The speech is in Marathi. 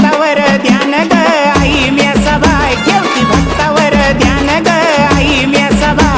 भक्तावर ध्यान ग आई म्या सभा घेवती भक्तावर ध्यान ग आई म्या सभा